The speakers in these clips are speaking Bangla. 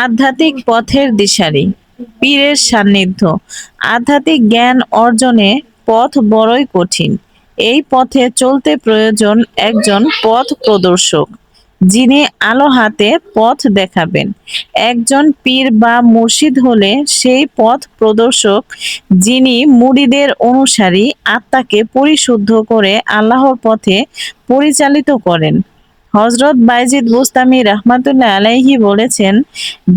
আধ্যাত্মিক পথের দিশারি, পীরের সান্নিধ্য। আধ্যাত্মিক জ্ঞান অর্জনে পথ বড়ই কঠিন। এই পথে চলতে প্রয়োজন একজন পথ প্রদর্শক, যিনি আলো হাতে পথ দেখাবেন। একজন পীর বা মুর্শিদ হলে সেই পথ প্রদর্শক, যিনি মুড়িদের অনুসারী আত্মাকে পরিশুদ্ধ করে আল্লাহর পথে পরিচালিত করেন। হজরত বাইজিদ বুস্তামি রহমাতুল্লাহ আলাইহি বলেছেন,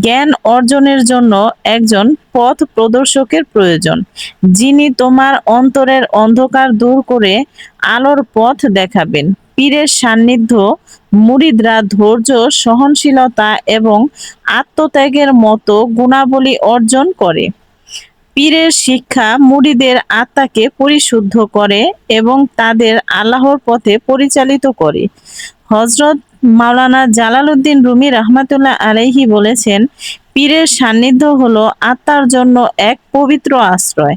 জ্ঞান অর্জনের জন্য একজন পথ প্রদর্শকের প্রয়োজন। যিনি তোমার অন্তরের অন্ধকার দূর করে আলোর পথ দেখাবেন। পীরের সান্নিধ্য, মুরিদরা ধৈর্য, সহনশীলতা এবং আত্মত্যাগের মতো গুণাবলী অর্জন করে। পীরের শিক্ষা মুরিদের আত্মাকে পরিশুদ্ধ করে এবং তাদের আল্লাহর পথে পরিচালিত করে। হজরত মাওলানা জালালউদ্দিন রুমি রহমাতুল্লাহ আলাইহি বলেছেন, পীরের সান্নিধ্য হলো আত্মার জন্য এক পবিত্র আশ্রয়,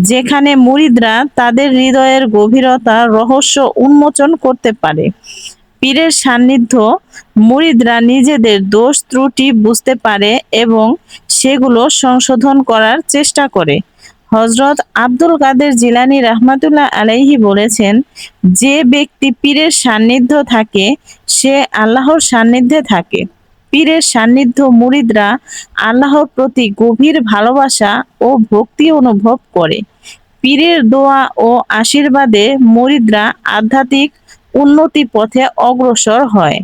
যেখানে মুরিদরা তাদের হৃদয়ের গভীরতা, রহস্য উন্মোচন করতে পারে। পীরের সান্নিধ্য মুরিদরা নিজেদের দোষ, ত্রুটি বুঝতে পারে এবং সেগুলো সংশোধন করার চেষ্টা করে। হজরত আব্দুল কাদের জিলানী রহমাতুল্লাহ আলাইহি বলেছেন, যে ব্যক্তি পীরের সান্নিধ্য থাকে, সে আল্লাহর সান্নিধ্যে থাকে। পীরের সান্নিধ্য মুরিদরা আল্লাহর প্রতি গভীর ভালোবাসা ও ভক্তি অনুভব করে। পীরের দোয়া ও আশীর্বাদে মুরিদরা আধ্যাত্মিক উন্নতি পথে অগ্রসর হয়।